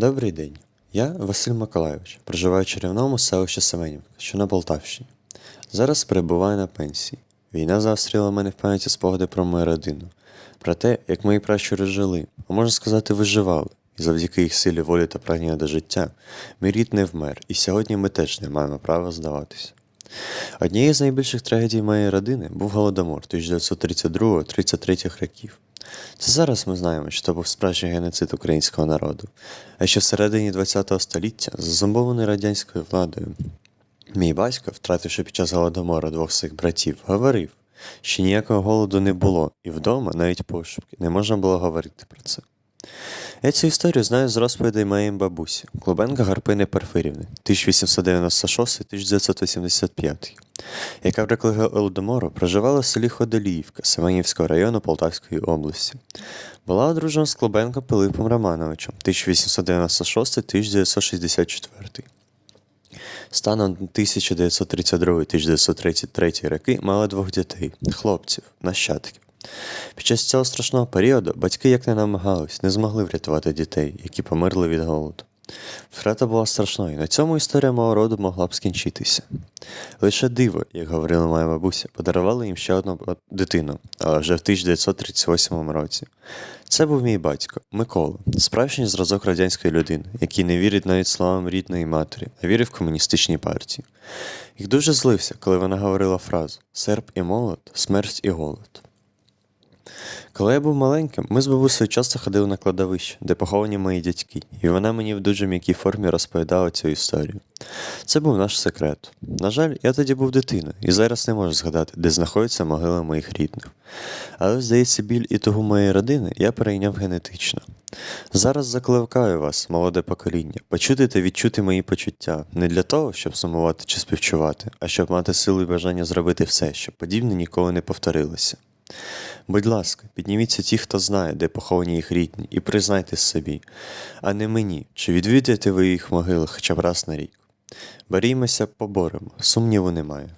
Добрий день. Я Василь Миколайович, проживаю в чарівному селищі Семенівка, що на Полтавщині. Зараз перебуваю на пенсії. Війна заострила мене в пам'яті спогади про мою родину, про те, як мої пращури жили, а можна сказати, виживали. І завдяки їх силі волі та прагнення до життя, мій рід не вмер, і сьогодні ми теж не маємо права здаватися. Однією з найбільших трагедій моєї родини був голодомор 1932-33 років. Це зараз ми знаємо, що це був справжній геноцид українського народу, а ще всередині ХХ століття, зазомбований радянською владою. Мій батько, втративши під час голодомору двох своїх братів, говорив, що ніякого голоду не було, і вдома, навіть пошепки, не можна було говорити про це. Я цю історію знаю з розповідей моєї бабусі Клубенка Гарпини Порфирівни 1896-1985, яка в Голодомору проживала в селі Ходоліївка Семенівського району Полтавської області. Була одружена з Клубенко Пилипом Романовичем 1896-1964. Станом 1932-1933 роки мала двох дітей, хлопців, нащадків. Під час цього страшного періоду батьки як не намагались, не змогли врятувати дітей, які померли від голоду. Втрата була страшною, на цьому історія мого роду могла б скінчитися. Лише диво, як говорила моя бабуся, подарували їм ще одну дитину, але вже в 1938 році. Це був мій батько, Микола, справжній зразок радянської людини, який не вірить навіть словам рідної матері, а вірив в комуністичній партії. Їх дуже злився, коли вона говорила фразу Серп і молот, смерть і голод. Коли я був маленьким, ми з бабусею часто ходили на кладовище, де поховані мої дядьки, і вона мені в дуже м'якій формі розповідала цю історію. Це був наш секрет. На жаль, я тоді був дитиною і зараз не можу згадати, де знаходиться могила моїх рідних. Але, здається, біль і тугу моєї родини я перейняв генетично. Зараз закликаю вас, молоде покоління, почути та відчути мої почуття не для того, щоб сумувати чи співчувати, а щоб мати силу і бажання зробити все, щоб подібне ніколи не повторилося. Будь ласка, підніміться ті, хто знає, де поховані їх рідні, і признайтесь собі, а не мені, чи відвідаєте ви їх могили хоча б раз на рік. Борімося, поборемо, сумніву немає.